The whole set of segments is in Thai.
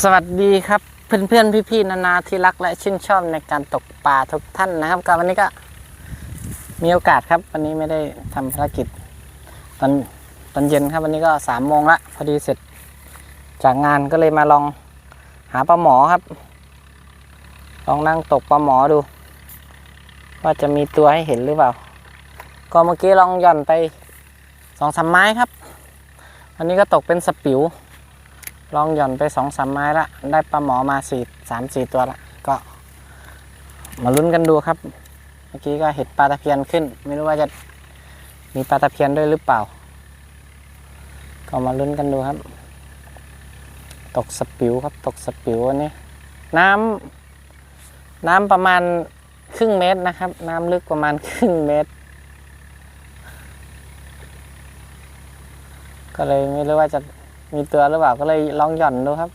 สวัสดีครับเพื่อนเพื่อนพี่พี่ๆนานาที่รักและชื่นชอบในการตกปลาทุกท่านนะครับก็วันนี้ก็มีโอกาสครับ วันนี้ไม่ได้ทำภารกิจ ตอนตอนเย็นครับ วันนี้ก็สามโมงละพอดีเสร็จ จากงานก็เลยมาลองหาปลาหมอครับ ลองนั่งตกปลาหมอดู ว่าจะมีตัวให้เห็นหรือเปล่า ก็เมื่อกี้ลองหย่อนไปสองสามไม้ครับ วันนี้ก็ตกเป็นสปิว ลองหย่อนไปสองสามไม้ละได้ปลาหมอมาสี่สามสี่ตัวละก็มาลุ้นกันดูครับ เมื่อกี้ก็เห็นปลาตะเพียนขึ้น ไม่รู้ว่าจะมีปลาตะเพียนด้วยหรือเปล่า ก็มาลุ้นกันดูครับ ตกสปิวครับตกสปิวอันนี้ น้ำน้ำประมาณครึ่งเมตรนะครับ น้ำลึกประมาณครึ่งเมตร ก็เลยไม่รู้ว่าจะ มีตัวหรือเปล่าก็เลยลองหย่อนดูครับ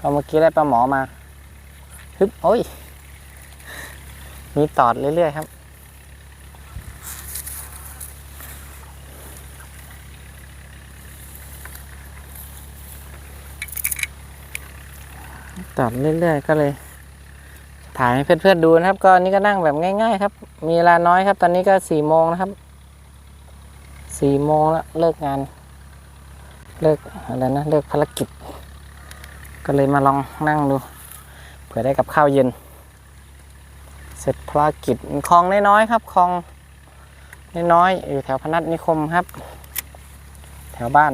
ก็เมื่อกี้ได้ปลาหมอมาฮึบโอ้ย มีตอดเรื่อยๆครับ ตอดเรื่อยๆก็เลย ถ่ายให้เพื่อนๆดูนะครับ ก็นี่ก็นั่งแบบง่ายๆครับ มีเวลาน้อยครับ ตอนนี้ก็สี่โมงนะครับสี่โมงแล้วเลิกงาน เลิกอะไรนะเลิกภารกิจ ก็เลยมาลองนั่งดู เผื่อได้กับข้าวเย็น เสร็จภารกิจคลองน้อยๆครับคลองน้อยๆอยู่แถวพนัสนิคมครับ แถวบ้าน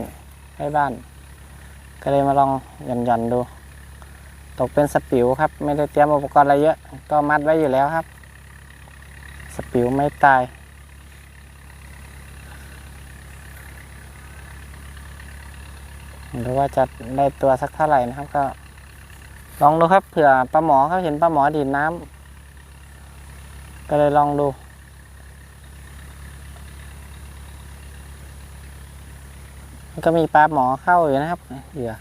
ใกล้บ้าน ก็เลยมาลองหย่อนๆดู ตกเป็นสปิวครับ ไม่ได้เตรียมอุปกรณ์อะไรเยอะ ก็มัดไว้อยู่แล้วครับ สปิวไม่ตาย หรือว่าจะได้ตัวสักเท่าไหร่นะครับ ก็ ลองดูครับเผื่อปลาหมอเขาเห็นปลาหมอดีดน้ำก็เลยลองดู ก็มีปลาหมอเข้าอยู่นะครับเหยื่อ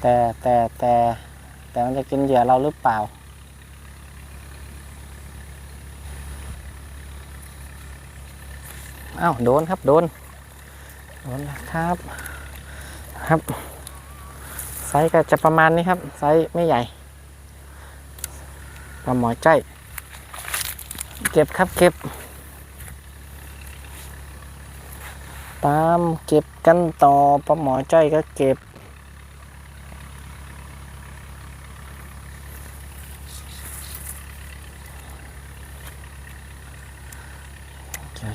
แต่แต่แต่แต่มันจะกินเหยื่อเราหรือเปล่าอ้าวโดนครับโดนโดนนะครับ ครับ ไซส์ก็จะประมาณนี้ครับ ไซส์ไม่ใหญ่ปลาหมอใจ เก็บครับเก็บ ตามเก็บกันต่อปลาหมอใจก็เก็บ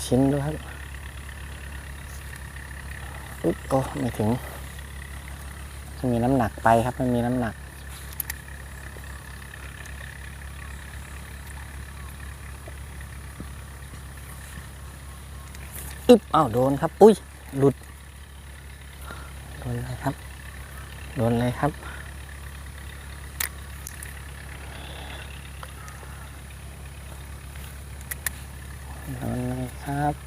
ชิ้นด้วยครับอุ๊บโอ้ ไม่ถึง ม่มีน้ำหนักไปครับไม่มีน้ำหนัก อึ๊บอ้าวโดนครับ อุ้ย หลุด โดนเลยครับ โดนเลยครับ โดนเลยครับ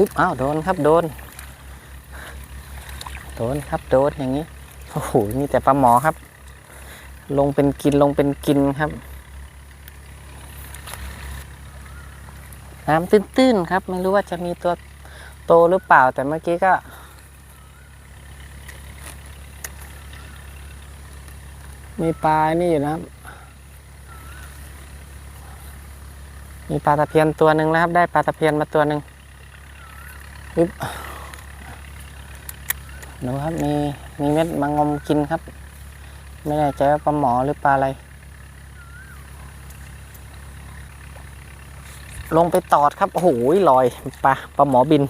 ปึ๊บอ้าวโดนครับโดน โดนครับโดนอย่างนี้โอ้โหมีแต่ปลาหมอครับ ลงเป็นกินลงเป็นกินครับน้ำตื้นๆครับ ไม่รู้ว่าจะมีตัวโตหรือเปล่าแต่เมื่อกี้ก็ มีปลานี่อยู่นะครับ มีปลาตะเพียนตัวหนึ่งนะครับ ได้ปลาตะเพียนมาตัวหนึ่ง ปึ๊บดูครับมีมีเม็ดมางมกินครับ ไม่แน่ใจว่าปลาหมอหรือปลาอะไร ลงไปตอดครับโอ้โหลอยปลาปลาหมอบิน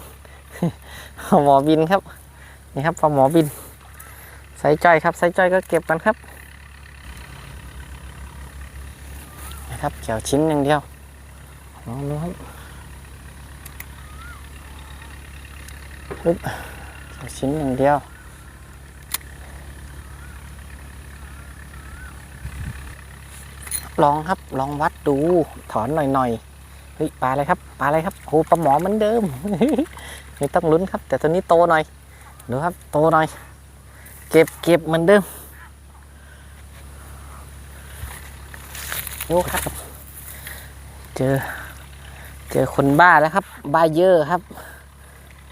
ปลาหมอบินครับ นี่ครับปลาหมอบินใส่จ้อยครับใส่จ้อยก็เก็บกันครับนะครับเกี่ยวชิ้นอย่างเดียวลองดูครับ ปึ๊บชิ้นอย่างเดียวลองครับลองวัดดูถอนหน่อยๆเฮ้ยปลาอะไรครับปลาอะไรครับโอ้ปลาหมอเหมือนเดิมไม่ต้องลุ้นครับ แต่ตัวนี้โตหน่อยดูครับโตหน่อย เก็บเก็บเหมือนเดิมโอ้ครับ เจอ เจอคนบ้าแล้วครับบาเยอร์ครับ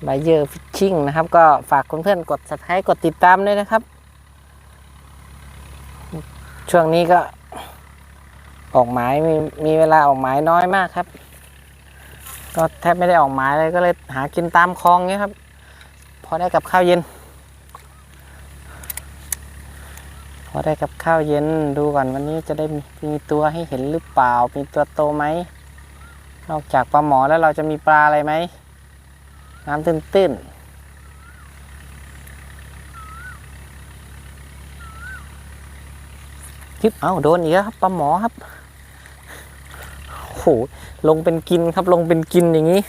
บาเยอร์ฟิชชิ่งนะครับ ก็ฝากเพื่อนๆกด subscribe กดติดตามด้วยนะครับ ช่วงนี้ก็ออกหมายมีมีเวลาออกหมายน้อยมากครับ ก็แทบไม่ได้ออกหมายเลยก็เลยหากินตามคลองเงี้ยครับ พอได้กับข้าวเย็น พอได้กับข้าวเย็นดูก่อนวันนี้จะได้มีมีตัวให้เห็นหรือเปล่า มีตัวโตไหม นอกจากปลาหมอแล้วเราจะมีปลาอะไรไหม น้ำตื้นๆฮิปเอ้าโดนอีกครับปลาหมอครับโอ้โหลงเป็นกินครับลงเป็นกินอย่างนี้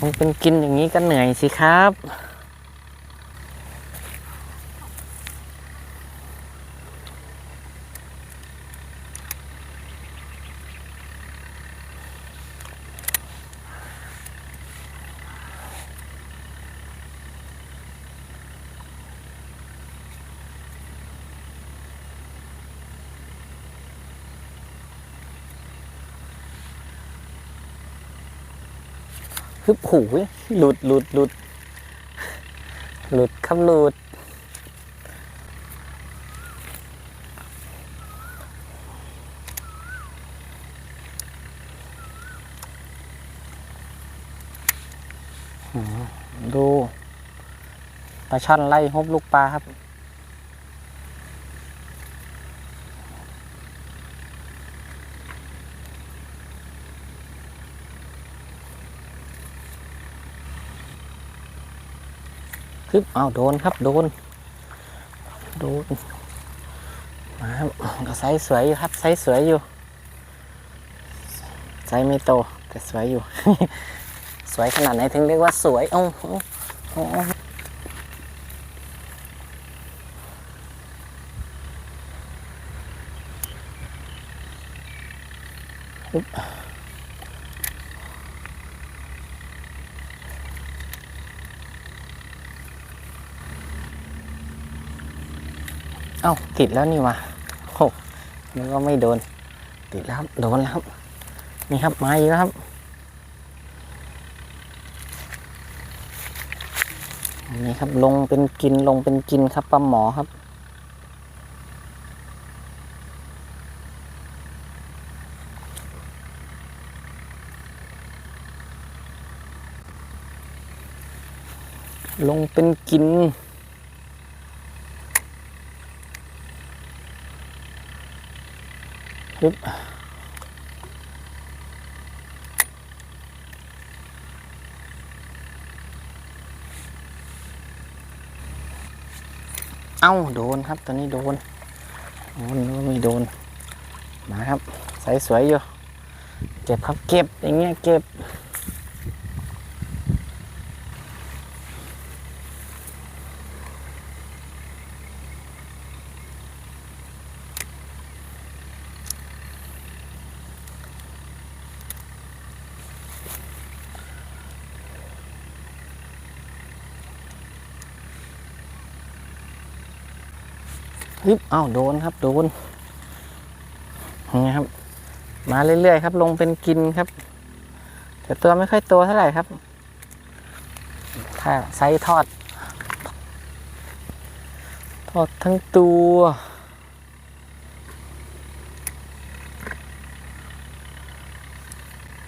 ลงเป็นกินอย่างนี้ก็เหนื่อยสิครับ ฮึบหูยหลุดหลุดหลุดหลุดครับหลุดดูปลาช่อนไล่ฮบลูกปลาครับ คึบเอาโดนครับโดน โดนมาก็ไซส์สวยอยู่ครับไซส์สวยอยู่ไซส์ไม่โตแต่สวยอยู่ สวยขนาดไหนถึงเรียกว่าสวยโอ้โหโอ้โหฮึบ เอ้าติดแล้วนี่วะโอ้นึกว่าไม่โดน ติดแล้วครับ โดนแล้วครับ นี่ครับมาอีกแล้วครับนนี้ครับลงเป็นกินลงเป็นกินครับปลาหมอครับลงเป็นกิน ปึ๊บเอ้าโดนครับ ตัวนี้โดนโดนไม่โดน มาครับ ใสสวยอยู่ เก็บครับเก็บอย่างเงี้ยเก็บ ฮึบอ้าวโดนครับโดนนี่ครับ มาเรื่อยๆครับ ลงเป็นกินครับ แต่ตัวไม่ค่อยโตเท่าไหร่ครับ ถ้าไซส์ทอด ทอดทั้งตัว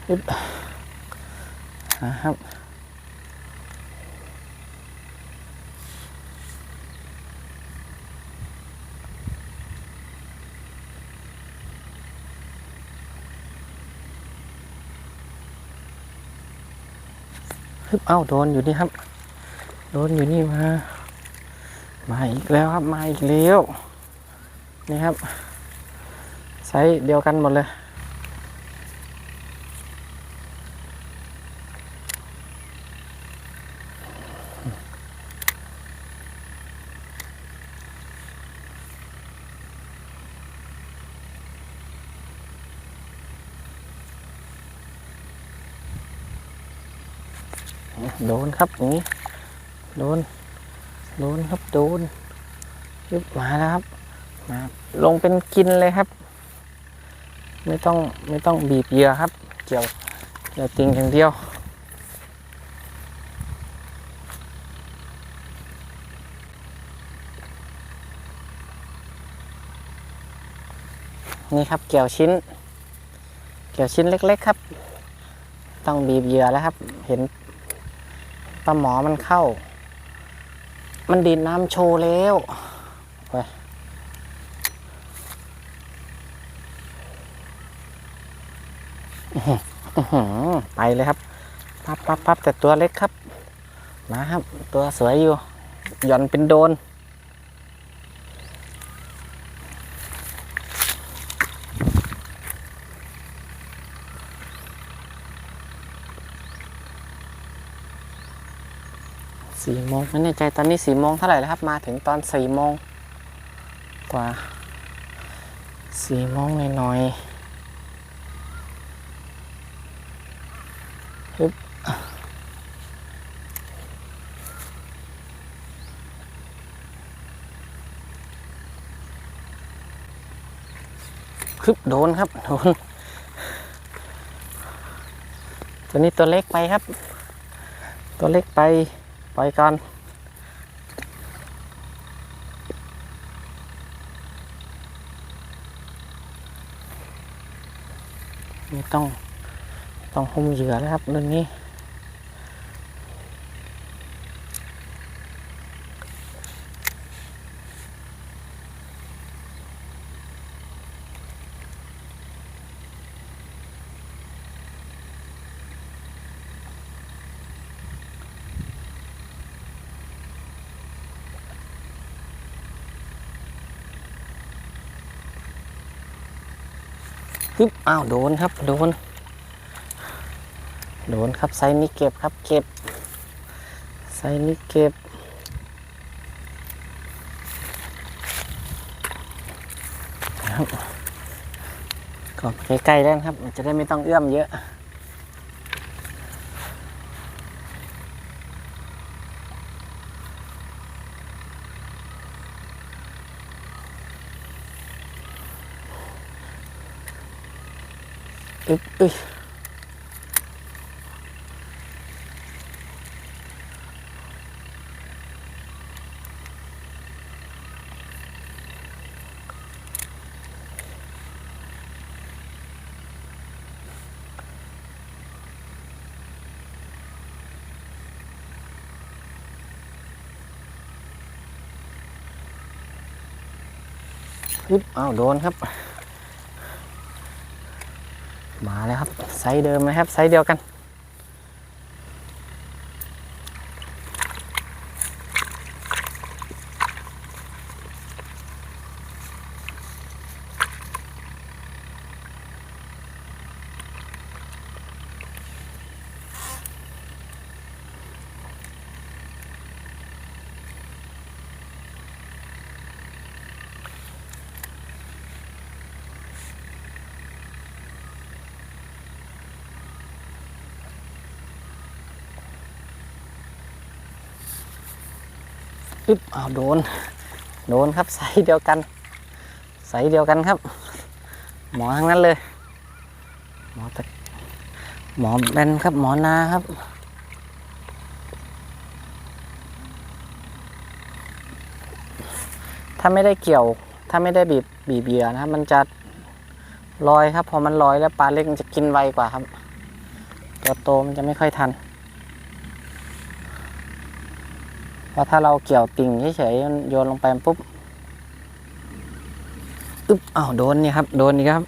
ฮึบนะครับ ฮึบเอ้าโดนอยู่นี่ครับ โดนอยู่นี่มา มาอีกแล้วครับ มาอีกแล้ว นี่ครับไซส์เดียวกันหมดเลย โดนครับอย่างนี้โดน โดนครับโดนปึ๊บมาแล้วครับ มาลงเป็นกินเลยครับ ไม่ต้องไม่ต้องบีบเหยื่อครับ เกี่ยวเกี่ยวติงอย่างเดียวนี่ครับเกี่ยวชิ้น เกี่ยวชิ้นเล็ก ๆ ครับ ต้องบีบเหยื่อแล้วครับ เห็น ปลาหมอมันเข้า มันดีดน้ำโชว์แล้วไปไปเลยครับ ปั๊บปั๊บปั๊บแต่ตัวเล็กครับ มาครับ ตัวสวยอยู่ หย่อนเป็นโดน สี่โมง ไม่แน่ใจตอนนี้สี่โมงเท่าไหร่แล้วครับ มาถึงตอนสี่โมงกว่าสี่โมงหน่อยๆฮึบฮึบโดนครับ โดน ตัวนี้ตัวเล็กไปครับ ตัวเล็กไป ปล่อยก่อน ต้อง ต้องหุ้มเหยื่อนะครับเรื่องนี้ ฮึบอ้าวโดนครับ โดน โดนครับไซส์นี้เก็บครับ เก็บไซส์นี้เก็บครับก็ใกล้ๆแล้วครับ จะได้ไม่ต้องเอื้อมเยอะ อึ๊บอึ๊บอ้าวโดนครับ มาแล้วครับไซส์เดิมนะครับไซส์เดียวกัน อึ๊บอ้าวโดน โดนครับไซส์เดียวกันไซส์เดียวกันครับ หมอทั้งนั้นเลย หมอตะหมอแบนครับ หมอนาครับถ้าไม่ได้เกี่ยว ถ้าไม่ได้บีบบีบเหยื่อนะครับ มันจะลอยครับ พอมันลอยแล้วปลาเล็กมันจะกินไวกว่าครับ ตัวโตมันจะไม่ค่อยทัน เพราถ้าเราเกี่ยวติ่งเฉยๆโยนลงไปปุ๊บอึ๊บอ้าวโดนนี่ครับ โดนนี่ครับ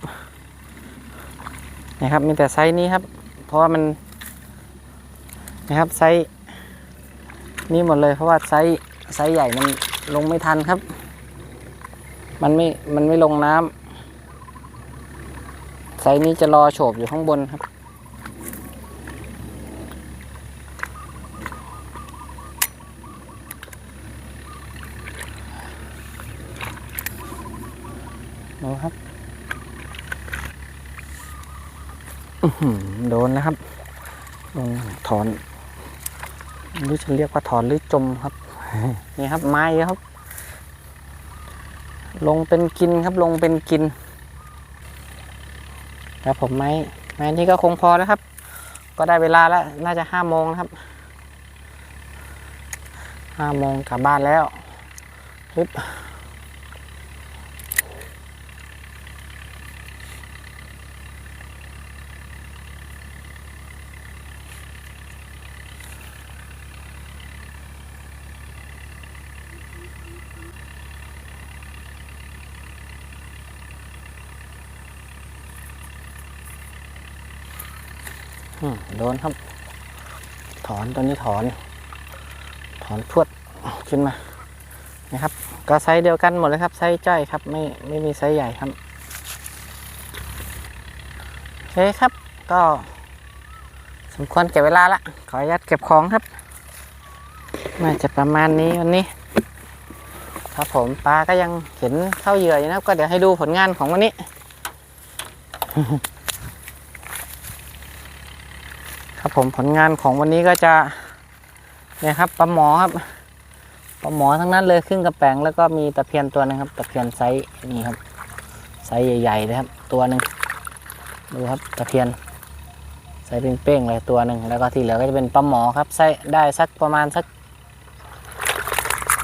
นี่ครับมีแต่ไซส์นี้ครับ เพราะว่ามันนะครับไซส์นี้หมดเลยเพราะว่าไซส์ไซส์ใหญ่มันลงไม่ทันครับ มันไม่มันไม่ลงน้ำไซส์นี้จะรอโฉบอยู่ข้างบนครับ ดูครับอื้อหือ โดนนะครับลงถอนไม่รู้จะเรียกว่าถอนหรือจมครับ นี่ครับไม้ครับ ลงเป็นกินครับลงเป็นกิน ครับผมไม้ไม้นี้ก็คงพอแล้วครับ ก็ได้เวลาแล้วน่าจะห้าโมงนะครับห้าโมงกลับบ้านแล้วฮึบ โดนครับ ถอนตัวนี้ถอน ถอนพวดขึ้นมานะครับ ก็ไซส์เดียวกันหมดเลยครับไซส์จ้อยครับ ไม่ไม่มีไซส์ใหญ่ครับโอเคครับ ก็สมควรเก็บเวลาละขออนุญาตเก็บของครับน่าจะประมาณนี้วันนี้ ครับผมปลาก็ยังเห็นเข้าเหยื่ออยู่นะครับ ก็เดี๋ยวให้ดูผลงานของวันนี้ ครับผมผลงานของวันนี้ก็จะเนี่ยครับปลาหมอครับปลาหมอทั้งนั้นเลยครึ่งกระแปงแล้วก็มีตะเพียนตัวหนึงครับ ตะเพียนไซส์นี่ครับไซส์ใหญ่ๆเลยครับ ตัวหนึ่งดูครับตะเพียนไซส์เป้งๆเลยตัวหนึ่งแล้วก็ที่เหลือก็จะเป็นปลาหมอครับไซส์ได้สักประมาณสัก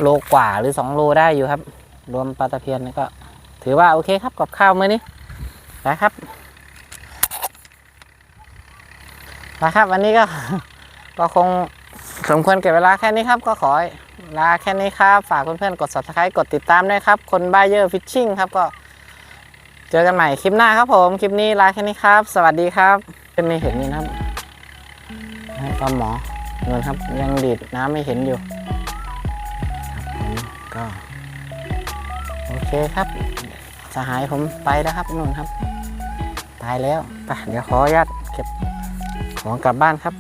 โลกว่าหรือสองโลได้อยู่ครับ รวมปลาตะเพียนนี่ก็ ถือว่าโอเคครับกับข้าวมื้อนี้นะครับ นะครับ วันนี้ก็ก็คงสมควรเก็บเวลาแค่นี้ครับ ก็ขอลาแค่นี้ครับ ฝากเพื่อนๆกด subscribe กดติดตามด้วยครับ คนบายเยอร์ฟิชชิ่งครับก็เจอกันใหม่คลิปหน้าครับผม คลิปนี้ลาแค่นี้ครับ สวัสดีครับเป็นไม่เห็นนี่นะครับให้ปลาหมอเงินครับยังดีดน้ำไม่เห็นอยู่ผมก็โอเคครับ สหายผมไปแล้วครับนู่นครับ ตายแล้วไปเดี๋ยวขออนุญาตเก็บ ของกลับบ้านครับ